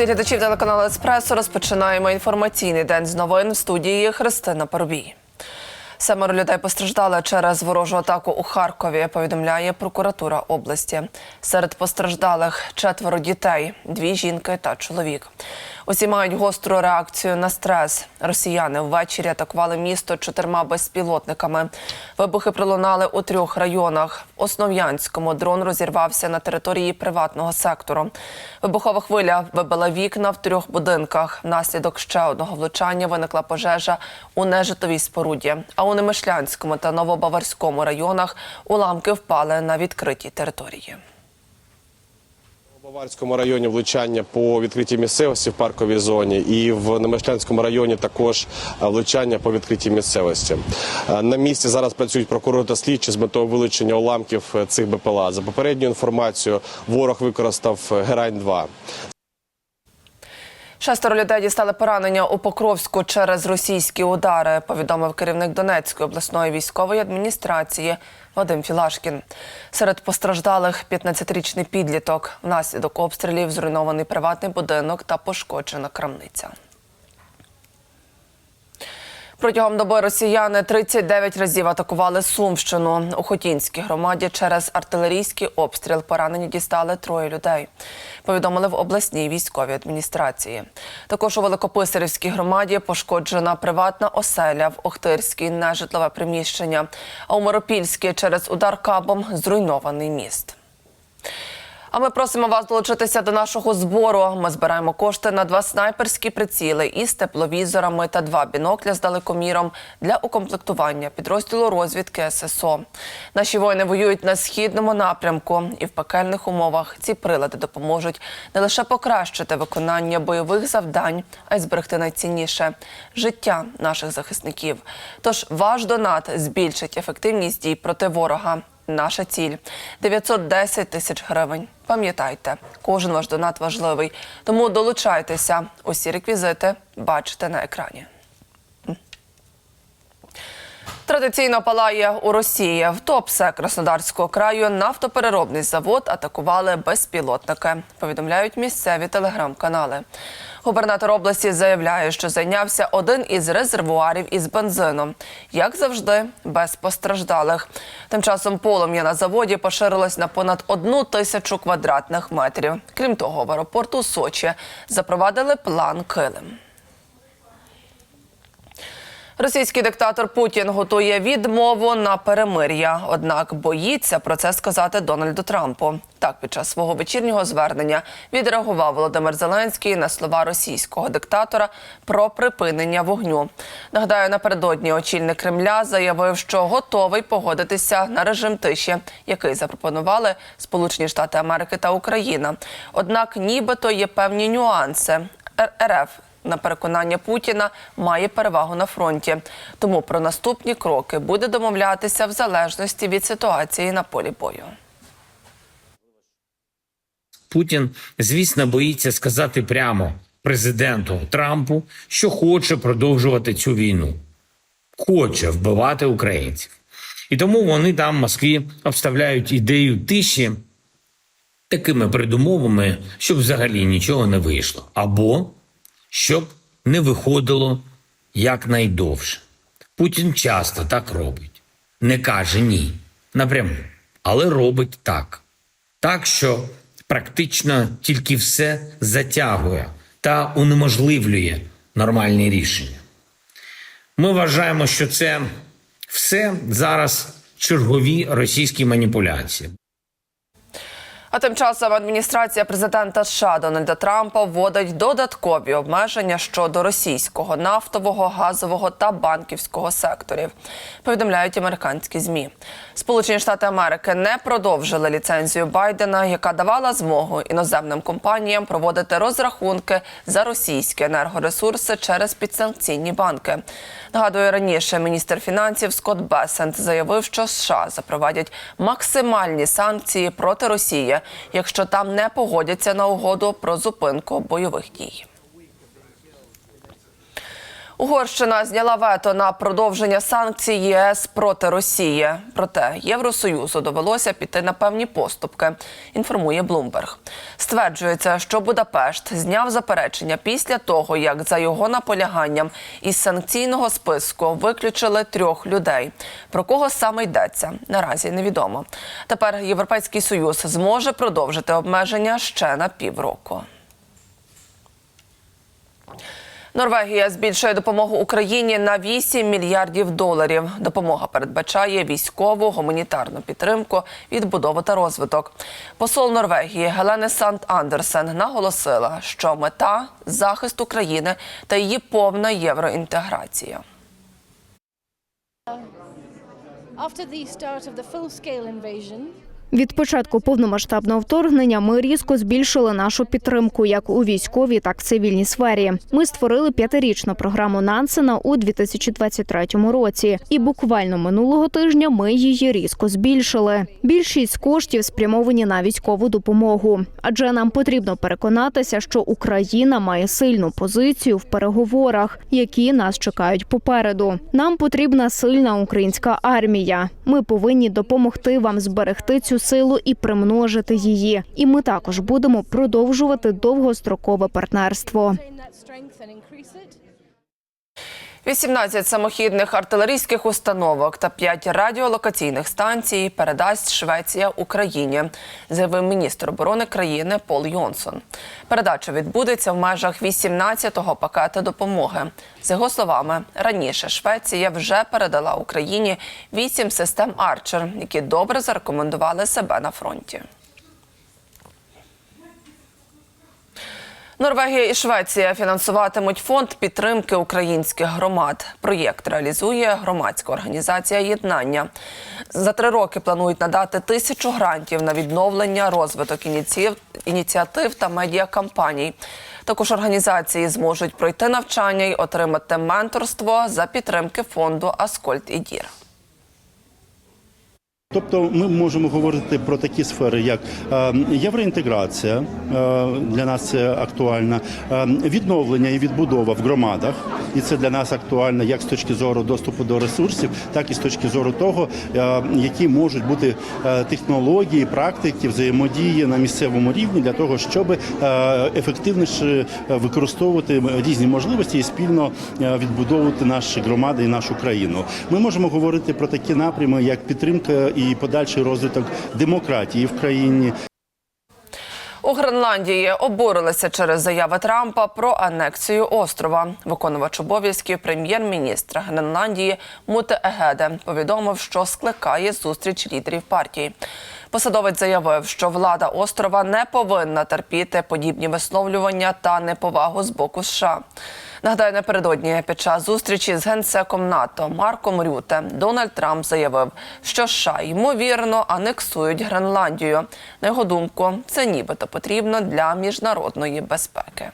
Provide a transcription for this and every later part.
всіх глядачів телеканалу Еспресо розпочинаємо інформаційний день з новин в студії Христина Парубій. Семеро людей постраждали через ворожу атаку у Харкові. Повідомляє прокуратура області. Серед постраждалих четверо дітей, дві жінки та чоловік. Усі мають гостру реакцію на стрес. Росіяни ввечері атакували місто чотирма безпілотниками. Вибухи пролунали у трьох районах. В Основ'янському дрон розірвався на території приватного сектору. Вибухова хвиля вибила вікна в трьох будинках. Внаслідок ще одного влучання виникла пожежа у нежитовій споруді. А у Немишлянському та Новобаварському районах уламки впали на відкритій території. Баварському районі влучання по відкритій місцевості в парковій зоні, і в Немишлянському районі також е, влучання по відкритій місцевості. Е, На місці зараз працюють прокурори та слідчі з метою вилучення уламків е, цих БПЛА. За попередньою інформацією, ворог використав е, Герань-2. Шестеро людей дістали поранення у Покровську через російські удари. Повідомив керівник Донецької обласної військової адміністрації Вадим Філашкін. Серед постраждалих 15-річний підліток. Внаслідок обстрілів зруйнований приватний будинок та пошкоджена крамниця. Протягом доби росіяни 39 разів атакували Сумщину. У Хотінській громаді через артилерійський обстріл поранені дістали троє людей. Повідомили в обласній військовій адміністрації. Також у Великописарівській громаді пошкоджена приватна оселя в Охтирській нежитлове приміщення. А у Миропільській через удар кабом зруйнований міст. А ми просимо вас долучитися до нашого збору. Ми збираємо кошти на два снайперські приціли із тепловізорами та два бінокля з далекоміром для укомплектування підрозділу розвідки ССО. Наші воїни воюють на східному напрямку, і в пекельних умовах ці прилади допоможуть не лише покращити виконання бойових завдань, а й зберегти найцінніше життя наших захисників. Тож ваш донат збільшить ефективність дій проти ворога. Наша ціль 910 тисяч гривень. Пам'ятайте, кожен ваш донат важливий. Тому долучайтеся. Усі реквізити бачите на екрані. Традиційно палає у Росії. В Топсе Краснодарського краю нафтопереробний завод атакували безпілотники. Повідомляють місцеві телеграм-канали. Губернатор області заявляє, що зайнявся один із резервуарів із бензином. Як завжди, без постраждалих. Тим часом полум'я на заводі поширилось на понад одну тисячу квадратних метрів. Крім того, в аеропорту Сочі запровадили план Килим. Російський диктатор Путін готує відмову на перемир'я, однак боїться про це сказати Дональду Трампу. Так, під час свого вечірнього звернення відреагував Володимир Зеленський на слова російського диктатора про припинення вогню. Нагадаю, напередодні очільник Кремля заявив, що готовий погодитися на режим тиші, який запропонували Сполучені Штати Америки та Україна. Однак, нібито є певні нюанси. РФ на переконання Путіна має перевагу на фронті. Тому про наступні кроки буде домовлятися в залежності від ситуації на полі бою. Путін, звісно, боїться сказати прямо президенту Трампу, що хоче продовжувати цю війну, хоче вбивати українців. І тому вони там в Москві обставляють ідею тиші такими передумовами, щоб взагалі нічого не вийшло, або щоб не виходило якнайдовше. Путін часто так робить, не каже ні напряму, але робить так так, що практично тільки все затягує та унеможливлює нормальні рішення. Ми вважаємо, що це все зараз чергові російські маніпуляції. А тим часом адміністрація президента США Дональда Трампа вводить додаткові обмеження щодо російського нафтового, газового та банківського секторів. Повідомляють американські змі. Сполучені Штати Америки не продовжили ліцензію Байдена, яка давала змогу іноземним компаніям проводити розрахунки за російські енергоресурси через підсанкційні банки. Нагадую, раніше міністр фінансів Скотт Бесент заявив, що США запровадять максимальні санкції проти Росії, якщо там не погодяться на угоду про зупинку бойових дій. Угорщина зняла вето на продовження санкцій ЄС проти Росії. Проте Євросоюзу довелося піти на певні поступки. Інформує Блумберг. Стверджується, що Будапешт зняв заперечення після того, як за його наполяганням із санкційного списку виключили трьох людей. Про кого саме йдеться наразі невідомо. Тепер Європейський союз зможе продовжити обмеження ще на півроку. Норвегія збільшує допомогу Україні на 8 мільярдів доларів. Допомога передбачає військову гуманітарну підтримку, відбудову та розвиток. Посол Норвегії Гелене Сант Андерсен наголосила, що мета захист України та її повна євроінтеграція. After the start of the full-scale invasion, Від початку повномасштабного вторгнення ми різко збільшили нашу підтримку як у військовій, так і цивільній сфері. Ми створили п'ятирічну програму Нансена у 2023 році, і буквально минулого тижня ми її різко збільшили. Більшість коштів спрямовані на військову допомогу, адже нам потрібно переконатися, що Україна має сильну позицію в переговорах, які нас чекають попереду. Нам потрібна сильна українська армія. Ми повинні допомогти вам зберегти цю силу і примножити її. І ми також будемо продовжувати довгострокове партнерство. 18 самохідних артилерійських установок та 5 радіолокаційних станцій передасть Швеція Україні, заявив міністр оборони країни Пол Йонсон. Передача відбудеться в межах 18-го пакету допомоги. За його словами, раніше Швеція вже передала Україні 8 систем Арчер, які добре зарекомендували себе на фронті. Норвегія і Швеція фінансуватимуть фонд підтримки українських громад. Проєкт реалізує громадська організація Єднання. За три роки планують надати тисячу грантів на відновлення, розвиток ініціатив, ініціатив та медіакампаній. Також організації зможуть пройти навчання й отримати менторство за підтримки фонду Аскольд і Дір. Тобто ми можемо говорити про такі сфери, як е, євроінтеграція е, для нас це актуальна, е, відновлення і відбудова в громадах, і це для нас актуально як з точки зору доступу до ресурсів, так і з точки зору того, які можуть бути технології, практики взаємодії на місцевому рівні для того, щоб ефективніше використовувати різні можливості і спільно відбудовувати наші громади і нашу країну. Ми можемо говорити про такі напрями, як підтримка і подальший розвиток демократії в країні, У Гренландії обурилися через заяви Трампа про анексію острова. Виконувач обов'язків прем'єр-міністра Гренландії Муте Егеде повідомив, що скликає зустріч лідерів партії. Посадовець заявив, що влада острова не повинна терпіти подібні висловлювання та неповагу з боку США. Нагадаю, напередодні під час зустрічі з генсеком НАТО Марком Рюте Дональд Трамп заявив, що США ймовірно анексують Гренландію. На його думку, це нібито потрібно для міжнародної безпеки.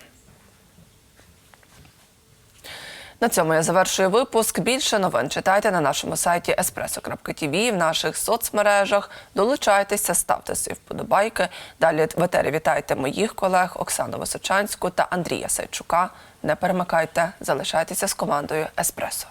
На цьому я завершую випуск. Більше новин читайте на нашому сайті espresso.tv, в наших соцмережах. Долучайтеся, ставте свої вподобайки. Далі в етері вітайте моїх колег Оксану Височанську та Андрія Сайчука. Не перемикайте, залишайтеся з командою Еспресо.